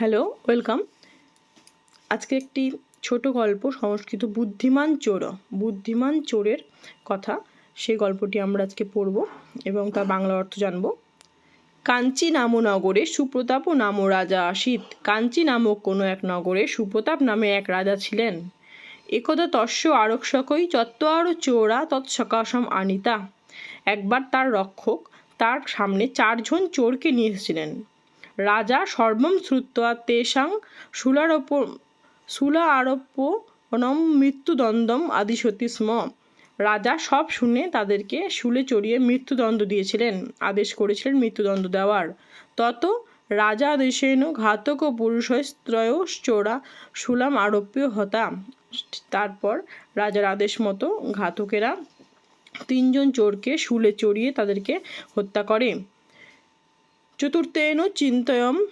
Hello, welcome. আজকে একটি ছোট গল্প, সংস্কৃত বুদ্ধিমান চোর, বুদ্ধিমান চোরের কথা। সেই গল্পটি আমরা আজকে পড়ব এবং তার বাংলা অর্থ জানব। কাঞ্চি নাম নগরে সুপ্রতাপ নাম রাজা আসিত কাঞ্চি নামক কোনো এক নগরে সুপ্রতাপ নামে এক রাজা ছিলেন। একদা তস্য আরক্ষকই চত্বর চোরা তৎসকাশম আনিতা। একবার তার রক্ষক তার সামনে চারজন চোরকে নিয়ে এসেছিলেন। রাজা সর্বম শ্রুত্বা তেষাং শুলারোপ শুলা আরোপ্য অনম মৃত্যুদণ্ডম আদিশতি স্ম। রাজা সব শুনে তাদেরকে শুলে চড়িয়ে মৃত্যুদণ্ড দিয়েছিলেন, আদেশ করেছিলেন মৃত্যুদণ্ড দেওয়ার। তত রাজা আদেশেন ঘাতক ও পুরুষস্ত্রয়শ্চোরা শুলাম আরোপ্য হতা। তারপর রাজার আদেশ মতো ঘাতকেরা তিনজন চোরকে শুলে চড়িয়ে তাদেরকে হত্যা করে। চতুর্থেন চিন্তয়ম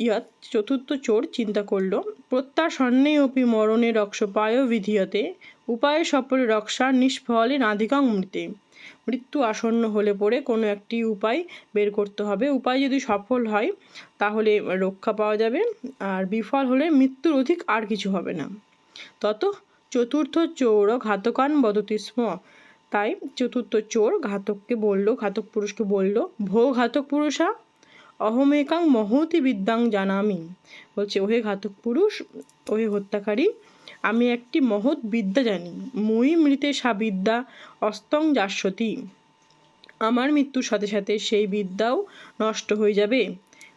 ইয়ৎ চতুর্থ চোর চিন্তা করল। অপি মরণে রক্ষপায় বিধিয়তে, উপায়ে সফলে রক্ষা নিষ্ফলে নাধিকাং মৃতে। মৃত্যু আসন্ন হলে পরে কোনো একটি উপায় বের করতে হবে। উপায় যদি সফল হয়, তাহলে রক্ষা পাওয়া যাবে। আর বিফল হলে মৃত্যুর অধিক আর কিছু হবে না। তত চতুর্থ চোর ঘাতকান বদতি স্ম। তাই চতুর্থ চোর ঘাতককে বলল, ঘাতক পুরুষকে বলল, ভো ঘাতক পুরুষা অহমেকাং মহতি বিদ্যাং জানামি। বলছে, ওহে ঘাতক পুরুষ, ওহে হত্যাকারী, আমি একটি মহৎ বিদ্যা জানি। মই মৃতে সা বিদ্যা অস্তং যাস্যতি। আমার মৃত্যুর সাথে সাথে সেই বিদ্যাও নষ্ট হয়ে যাবে।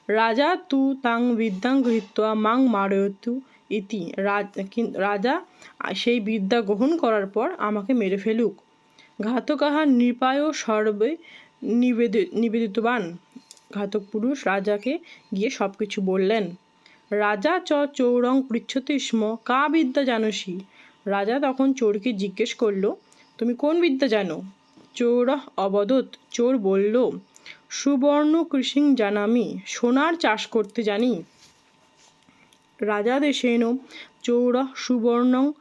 রাজা তু তাং বিদ্যাং গৃহীত্বা মাং মারয়তু ইতি। রাজা সেই বিদ্যা গ্রহণ করার পর আমাকে মেরে ফেলুক। ঘাতকাহা নৃপায় সর্বে নিবেদিত নিবেদিতবান। ঘাতক পুরুষ রাজাকে গিয়ে সব কিছু বললেন। রাজা চ চৌরং পৃচ্ছতে স্ম, কা বিদ্যা জানসি? রাজা তখন চোরকে জিজ্ঞেস করল, তুমি কোন বিদ্যা জানো? চোর অবদত, চোর বলল, সুবর্ণ কৃষিং জানামি, সোনার চাষ করতে জানি। রাজা দেশেন চৌর সুবর্ণং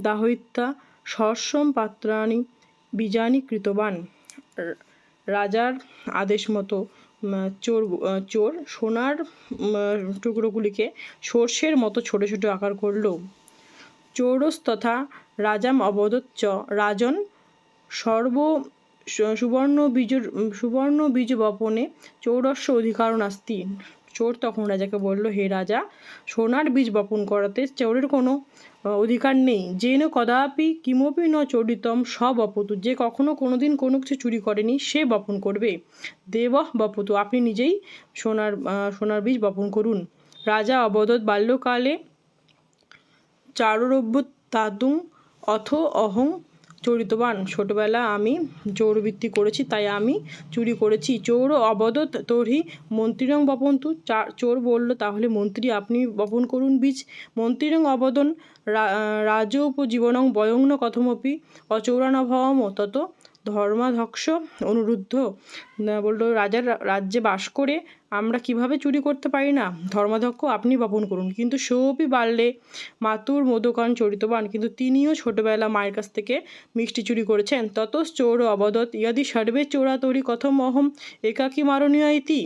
দাহিত্যা সর্ষম পাত্রাণী বীজানি কৃতবান। রাজার আদেশ মতো চোর চোর সোনার টুকরোগুলিকে সর্ষের মতো ছোট ছোট আকার করল। চৌরস তথা রাজাম অবদচ্চ রাজন সর্ব সুবর্ণ বীজ সুবর্ণ বীজ বপনে চৌরস্য অধিকার নাস্তি চোর তখন রাজাকে বলল, হে রাজা, সোনার বীজ বপন করাতে চোরের কোনো অধিকার নেই। যেন কদাপি কিমপি ন চরিতম, সব অপতু যে কখনো কোনো দিন কোনো কিছু চুরি করেনি, সে বপন করবে। দেব বপতু, আপনি নিজেই সোনার সোনার বীজ বপন করুন রাজা অবদত বাল্যকালে চারুরব্য তাদুং অথ অহং চরিতবান। ছোটবেলা আমি চৌরবৃত্তি করেছি, তাই আমি চুরি করেছি। চোর অবদ তরি মন্ত্রীরং বপন্তু। চোর বলল, তাহলে মন্ত্রী, আপনি বপন করুন বীজ। মন্ত্রীরং অবদন রাজ উপজীবনং বয়ং কথমপি অচৌরানভম তত ধর্মাধ্যক্ষ অনুরুদ্ধ বলল, রাজার রাজ্যে বাস করে আমরা কীভাবে চুরি করতে পারি না? ধর্মাধ্যক্ষ, আপনি বপন করুন। কিন্তু সৌপি বাড়লে মাতুর মধুকান চরিতবান, কিন্তু তিনিও ছোটবেলা মায়ের কাছ থেকে মিষ্টি চুরি করেছেন। তত চোর অবদত ইয়াদি সর্বে চোরা তরি কথম অহম একাকী মারণীয় ইতি।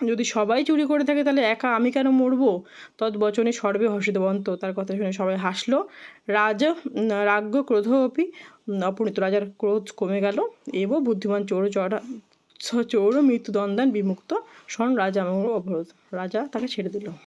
যদি সবাই চুরি করে থাকে, তাহলে একা আমি কেন মরবো? তৎবচনে সর্বে হসিতবন্ত তার কথা শুনে সবাই হাসলো। রাজ রাজ্য ক্রোধ অপি অপনীত। রাজার ক্রোধ কমে গেল। এব বুদ্ধিমান চোর চড়া চোর মৃত্যুদণ্ডান বিমুক্ত। স্বর্ণ রাজা অবরোধ। রাজা তাকে ছেড়ে দিল।